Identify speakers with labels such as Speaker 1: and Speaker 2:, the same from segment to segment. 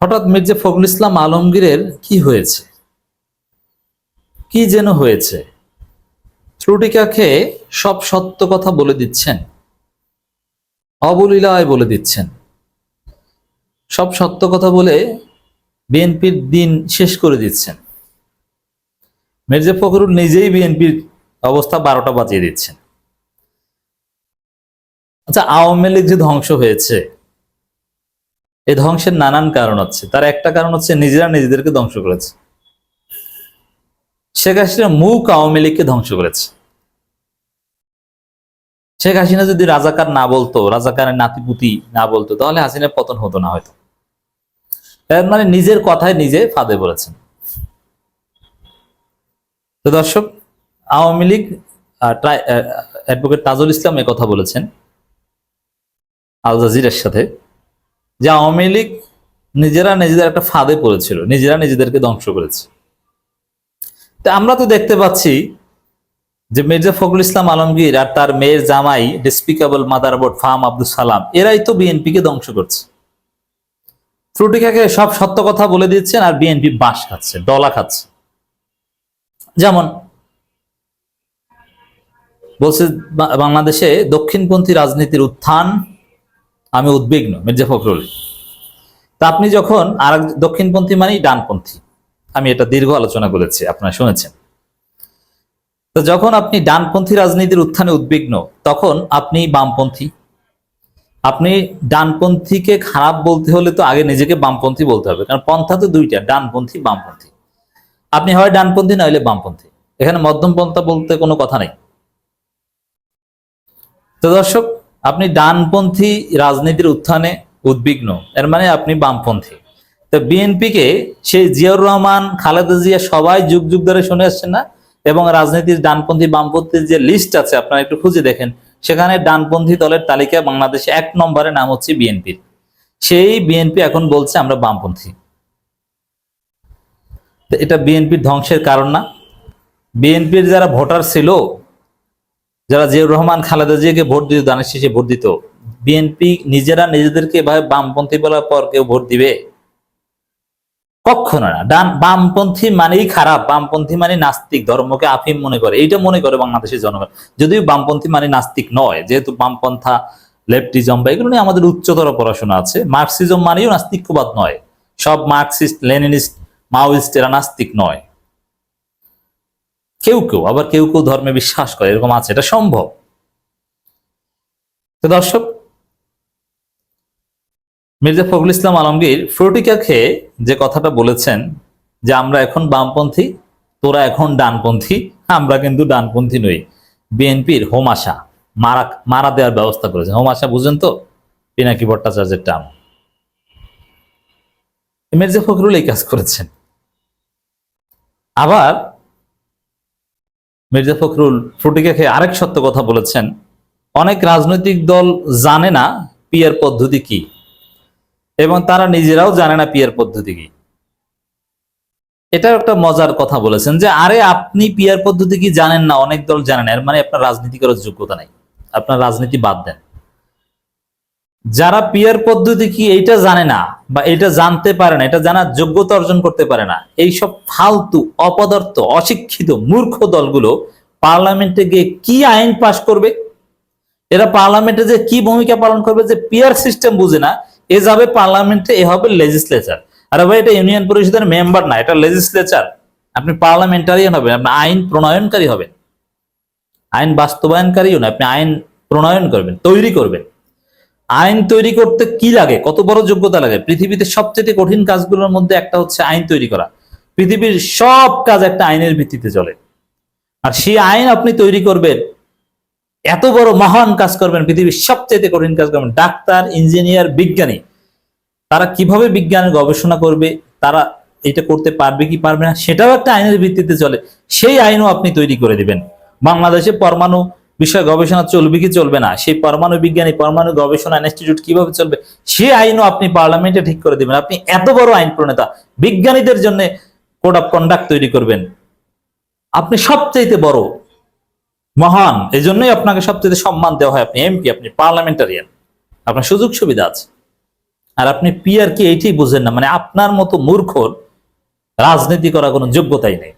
Speaker 1: হঠাৎ মির্জা ফখরুল ইসলাম আলমগীরের কি হয়েছে? কি যেন হয়েছে? ত্রুটিকাকে সব সত্য কথা বলে দিচ্ছেন। অবলীলায় বলে দিচ্ছেন। সব সত্য কথা বলে বিএনপির দিন শেষ করে দিচ্ছেন। মির্জা ফখরুল নিজেই বিএনপির অবস্থা বারোটা বাজিয়ে দিচ্ছেন। আচ্ছা আওয়ামী লীগ যে ধ্বংস হয়েছে এই ধ্বংসের নানান কারণ হচ্ছে তার একটা কারণ হচ্ছে নিজেরা নিজেদেরকে ধ্বংস করেছে। শেখ হাসিনা মুখ আওয়ামী লীগকে ধ্বংস করেছে। শেখ হাসিনা যদি রাজাকার না বলতো, রাজাকারের নাতিপুতি না বলতো, তাহলে হাসিনার পতন হতো না হয়তো। মানে নিজের কথায় নিজে ফাঁদে পড়েছেন। তো দর্শক, আওয়ামী লীগ অ্যাডভোকেট তাজুল ইসলাম এ কথা বলেছেন। আল জাজিরের সাথে। যে আওয়ামী লীগ নিজেরা নিজেদের একটা ফাঁদে পড়েছিল, নিজেরা নিজেদেরকে ধ্বংস করেছে। তা আমরা তো দেখতে পাচ্ছি যে মির্জা ফখরুল ইসলাম আলমগীর আর তার মেয়ের জামাই ডিসপিকেবল মাদারবোর্ড ফার্ম আব্দুল সালাম এরাই তো বিএনপিকে ধ্বংস করছে। ত্রুটিকাকে সব সত্য কথা বলে দিচ্ছেন আর বিএনপি বাঁশ খাচ্ছে, ডলা খাচ্ছে। যেমন বলছে বাংলাদেশে দক্ষিণপন্থী রাজনীতির উত্থান আমি উদ্বিগ্ন, মির্জা ফখরুল। তা আপনি যখন আর দক্ষিণপন্থী মানেই ডানপন্থী, আমি এটা দীর্ঘ আলোচনা করেছি, আপনারা শুনেছেন। তো যখন আপনি ডানপন্থী রাজনীতির উত্থানে উদ্বিগ্ন, তখন আপনি বামপন্থী। আপনি ডানপন্থীকে খারাপ বলতে হলে তো আগে নিজেকে বামপন্থী বলতে হবে, কারণ পন্থা তো দুইটা, ডানপন্থী, বামপন্থী। আপনি হয় ডানপন্থী, না হলে বামপন্থী। এখানে মধ্যম পন্থা বলতে কোনো কথা নেই। তো দর্শক আপনি ডানপন্থী রাজনীতির উত্থানে উদ্বিগ্ন, এর মানে আপনি বামপন্থী। তো বিএনপিকে সেই জিয়াউর রহমান, খালেদা জিয়া সবাই যুগ যুগ ধরে শুনে আসছেন না, এবং রাজনীতির ডানপন্থী, বামপন্থীর যে লিস্ট আছে, আপনারা একটু খুঁজে দেখেন, সেখানে ডানপন্থী দলের তালিকায় বাংলাদেশে এক নম্বরে নাম হচ্ছে বিএনপির। সেই বিএনপি এখন বলছে আমরা বামপন্থী। এটা বিএনপির ধ্বংসের কারণ না। বিএনপির যারা ভোটার ছিল যারা জিয়াউর রহমান, খালেদা জিয়াকে ভোট দিত, দানের শেষে ভোট দিত, বিএনপি নিজেরা নিজেদেরকে এভাবে বামপন্থী বলার পর কেউ ভোট দিবে? কখনো না। ডান বামপন্থী মানেই খারাপ, বামপন্থী মানে নাস্তিক, ধর্মকে আফিম মনে করে। এইটা মনে করে বাংলাদেশের জনগণ। যদিও বামপন্থী মানে নাস্তিক নয়, যেহেতু বামপন্থা, লেফটিজম বা এগুলো নিয়ে আমাদের উচ্চতর পড়াশোনা আছে, মার্কসিজম মানেও নাস্তিকবাদ নয়। সব মার্কসিস্ট, লেনিনিস্ট মাওয়িস্ট এরা নাস্তিক নয়। কেউ কেউ, আবার কেউ কেউ ধর্মে বিশ্বাস করে, এরকম আছে, এটা সম্ভব। তো দর্শক, মির্জা ফখরুল ইসলাম আলমগীর ফ্রুটিকা খেয়ে যে কথাটা বলেছেন, যে আমরা এখন বামপন্থী, তোরা এখন ডানপন্থী, আমরা কিন্তু ডানপন্থী নই। বিএনপির হোমাশা, মারা মারা দেওয়ার ব্যবস্থা করেছে। হোমাশা বুঝেন তো? পিনাকি ভট্টাচার্যের টাম মির্জা ফখরুল এই কাজ করেছেন। আবার মির্জা ফখরুল ফ্রুটিকা খেয়ে আরেক সত্য কথা বলেছেন। অনেক রাজনৈতিক দল জানে না পিয়ার পদ্ধতি কি, এবং তারা নিজেরাও জানে না পিয়ার পদ্ধতি কি। এটা একটা মজার কথা বলেছেন যে, আরে আপনি পিয়ার পদ্ধতি কি জানেন না? অনেক দল জানেন এর মানে আপনার রাজনীতি করার যোগ্যতা নাই। আপনার রাজনীতি বাদ দেন। যারা পিয়ার পদ্ধতি কি এইটা জানে না বা এটা জানতে পারে না, এটা জানার যোগ্যতা অর্জন করতে পারে না। এইসব ফালতু, অপদার্থ, অশিক্ষিত, মূর্খ দলগুলো পার্লামেন্টে গিয়ে কি আইন পাশ করবে? এরা পার্লামেন্টে যে কি ভূমিকা পালন করবে যে পিয়ার সিস্টেম বুঝে না, এ যাবে পার্লামেন্টে, এ হবে লেজিসলেচার। আরে ভাই, এটা ইউনিয়ন পরিষদের মেম্বার না, এটা লেজিসলেচার। আপনি পার্লামেন্টারিয়ান হবেন, আপনি আইন প্রণয়নকারী হবেন। আইন বাস্তবায়নকারীও না, আপনি আইন প্রণয়ন করবেন, তৈরি করবেন। আইন তৈরি করতে কি লাগে? কত বড় যোগ্যতা লাগে? পৃথিবীতে সবচেয়ে কঠিন কাজগুলোর মধ্যে একটা হচ্ছে আইন তৈরি করা। পৃথিবীর সব কাজ একটা আইনের ভিত্তিতে চলে। আর সেই আইন আপনি তৈরি করবেন, এত বড় মহান কাজ করবেন, পৃথিবীর সবচেয়ে কঠিন কাজ করবেন, ডাক্তার, ইঞ্জিনিয়ার, বিজ্ঞানী। তারা কীভাবে বিজ্ঞানের গবেষণা করবে? তারা এটা করতে পারবে কি পারবে না? সেটাও একটা আইনের ভিত্তিতে চলে। সেই আইনও আপনি তৈরি করে দিবেন। বাংলাদেশে পরমাণু বিষয়ে গবেষণা চলবে কি চলবে না? সেই পরমাণু বিজ্ঞানী, পরমাণু গবেষণা ইনস্টিটিউট কীভাবে চলবে? সে আইনও আপনি পার্লামেন্টে ঠিক করে দিবেন। আপনি এত বড় আইন প্রণেতা, বিজ্ঞানীদের জন্য কোড অফ কন্ডাক্ট তৈরি করবেন। আপনি সবচাইতে বড়, মহান এই জন্যই আপনাকে সবচেয়ে সম্মান দেওয়া হয়। আপনি এমপি আপনি পার্লামেন্টারিয়ান আপনার সুযোগ সুবিধা আছে। আর আপনি পিয়ার কি এইটাই বুঝেন না। মানে আপনার মতো মূর্খর রাজনীতি করার কোনো যোগ্যতাই নেই।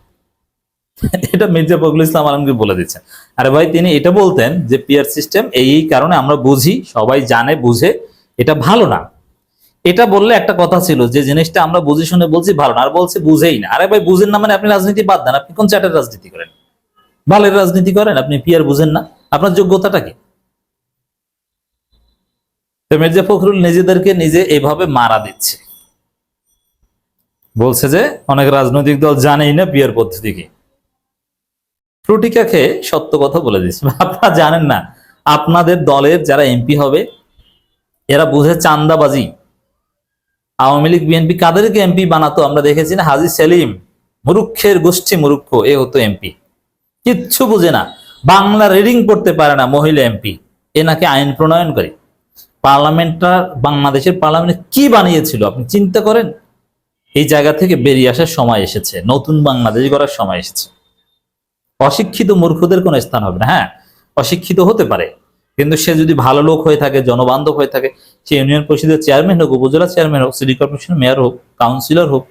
Speaker 1: এটা মির্জা ফখরুল ইসলাম আলমগীর বলে দিচ্ছেন। আরে ভাই, তিনি এটা বলতেন যে পিয়ার সিস্টেম এই কারণে আমরা বুঝি, সবাই জানে, বুঝে, এটা ভালো না। এটা বললে একটা কথা ছিল যে জিনিসটা আমরা বুঝে শুনে বলছি ভালো না, আর বলছে বুঝেই না। আরে ভাই, বুঝেন না মানে আপনি রাজনীতি বাদ দেন, আপনি কোন চ্যাটের রাজনীতি করেন? ভালের রাজনীতি করেন, আপনি পিয়ার বুঝেন না। আপনার যোগ্যতাটা কি? মির্জা ফখরুল নিজেদেরকে নিজে এভাবে মারা দিচ্ছে। বলছে যে অনেক রাজনৈতিক দল জানেই না পিয়ার পদ্ধতি কি। ফ্রুটিকা খেয়ে সত্য কথা বলে দিচ্ছে আপনারা জানেন না, আপনাদের দলের যারা এমপি হবে, এরা বুঝে চান্দাবাজি আওয়ামী লীগ, বিএনপি, কাদেরকে এমপি বানাতো? আমরা দেখেছি না, হাজি সেলিম, মুরুক্ষের গোষ্ঠী মুরুক্ষ, এ হতো এমপি। কিচ্ছু বুঝে না, বাংলা রিডিং পড়তে পারে না মহিলা এমপি। এ নাকি আইন প্রণয়ন করে। পার্লামেন্টটা, বাংলাদেশের পার্লামেন্ট কি বানিয়েছিল, আপনি চিন্তা করেন? এই জায়গা থেকে বেরিয়ে আসার সময় এসেছে, নতুন বাংলাদেশ গড়ার সময় এসেছে। অশিক্ষিত মূর্খদের কোনো স্থান হবে না। হ্যাঁ অশিক্ষিত হতে পারে। কিন্তু সে যদি ভালো লোক হয়ে থাকে, জনবান্ধব হয়ে থাকে, সে ইউনিয়ন পরিষদের চেয়ারম্যান হোক, উপজেলা চেয়ারম্যান হোক, সিটি কর্পোরেশন মেয়র হোক, কাউন্সিলর হোক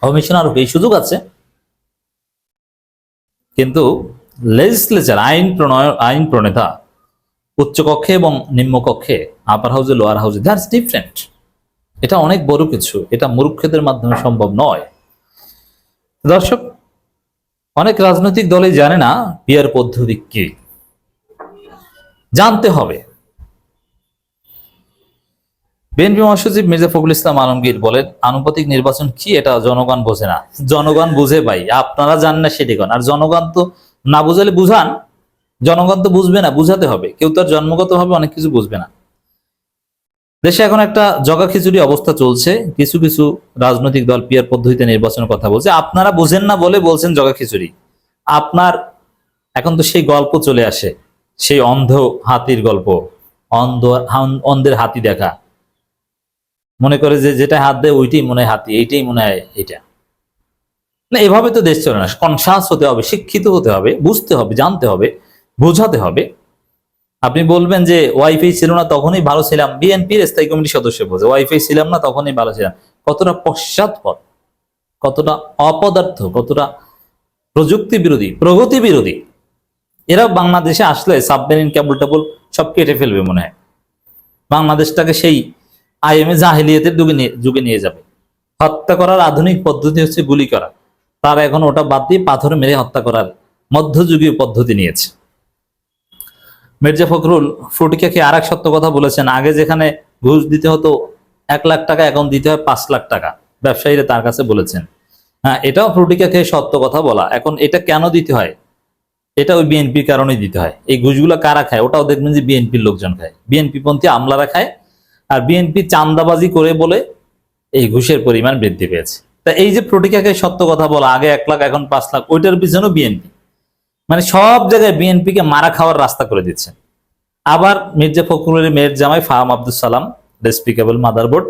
Speaker 1: কমিশনার হোক, এই সুযোগ আছে। কিন্তু লেজিসলেচার আইন প্রণয়, আইন প্রণেতা উচ্চকক্ষে এবং নিম্নকক্ষে আপার হাউসে লোয়ার হাউসে দ্যাটস ডিফারেন্ট এটা অনেক বড় কিছু। এটা মূর্খদের মাধ্যমে সম্ভব নয়। দর্শক অনেক রাজনৈতিক দলে জানে না পিয়ার পদ্ধতি কি। জানতে হবে। বিএনপি মহাসচিব মির্জা ফখরুল ইসলাম আলমগীর বলেন, আনুপাতিক নির্বাচন কি এটা জনগণ বোঝে না। জনগণ বুঝে ভাই, আপনারা জান না সেটি আর জনগণ তো না বুঝালে বুঝান। জনগণ তো বুঝবে না, বুঝাতে হবে। কেউ তো আর জন্মগতভাবে অনেক কিছু বুঝবে না। দেশে এখন একটা জগা খিচুড়ি অবস্থা চলছে। কিছু কিছু রাজনৈতিক দল পিয়ার পদ্ধতিতে নির্বাচনের কথা বলছে। আপনারা বোঝেন না বলে বলছেন জগা খিচুড়ি। আপনার এখন তো সেই গল্প চলে আসে, সেই অন্ধ হাতির গল্প, অন্ধ অন্ধের হাতি দেখা। মনে করে যে যেটা হাত দেয় ওইটাই মনে হয় হাতি, এইটাই মনে হয় এটা। না, এভাবে তো দেশ চলে না। কনসাস হতে হবে, শিক্ষিত হতে হবে, বুঝতে হবে, জানতে হবে, বোঝাতে হবে। আপনি বলবেন যে ওয়াইফাই ছিল না, তখনই ভালো ছিলাম। বিএনপির স্থায়ী কমিটির সদস্য বলছে, ওয়াইফাই ছিলাম না, তখনই ভালো ছিলাম। কতটা পশ্চাৎপদ, কতটা অপদার্থ, কতটা প্রযুক্তি বিরোধী, প্রগতি বিরোধী। এরা বাংলাদেশে আসলে সাবমেরিন কেবল টেবল সব কেটে ফেলবে মনে হয়। বাংলাদেশটাকে সেই আইএমএ জাহিলিয়াতের যুগে যুগে নিয়ে যাবে। হত্যা করার আধুনিক পদ্ধতি হচ্ছে গুলি করা। তারা এখন ওটা বাদ দিয়ে পাথর মেরে হত্যা করার মধ্যযুগীয় পদ্ধতি নিয়েছে। মির্জা ফখরুল ফ্রুটিকাকে আর এক সত্য কথা বলেছেন? আগে যেখানে ঘুষ দিতে হতো, এক লাখ টাকা, এখন দিতে হয় পাঁচ লাখ টাকা, ব্যবসায়ীরা তার কাছে বলেছেন। হ্যাঁ এটাও ফ্রুটিকাকে সত্য কথা বলা? এখন এটা কেন দিতে হয়? এটা ওই বিএনপির কারণেই দিতে হয়। এই ঘুষগুলো কারা খায়? ওটাও দেখবেন যে বিএনপির লোকজন খায়। বিএনপি পন্থী আমলারা খায়। আর বিএনপি চান্দাবাজি করে বলে এই ঘুষের পরিমাণ বৃদ্ধি পেয়েছে। তা এই যে প্রটিকাকে সত্য কথা বলা, আগে এক লাখ, এখন পাঁচ লাখ, ওইটার পিছনেও বিএনপি। মানে সব জায়গায় বিএনপিকে মারা খাওয়ার রাস্তা করে দিচ্ছেন আবার মির্জা ফখরুলের মেয়ের জামাই ফাহাম আব্দুল সালাম ডেসপিকেবল মাদারবোর্ড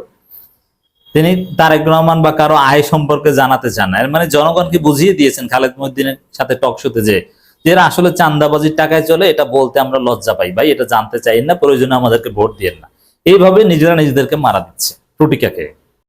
Speaker 1: তিনি তারেক রহমান বা কারও আয় সম্পর্কে জানাতে চান না। মানে জনগণকে বুঝিয়ে দিয়েছেন খালেদ মহিদ্দিনের সাথে টক শোতে যে এরা আসলে চান্দাবাজির টাকায় চলে, এটা বলতে আমরা লজ্জা পাই। ভাই, এটা জানতে চাই না, প্রয়োজনে আমাদেরকে ভোট দিয়ে না। এইভাবে নিজেরা নিজেদেরকে মারা দিচ্ছে। প্রটিকাকে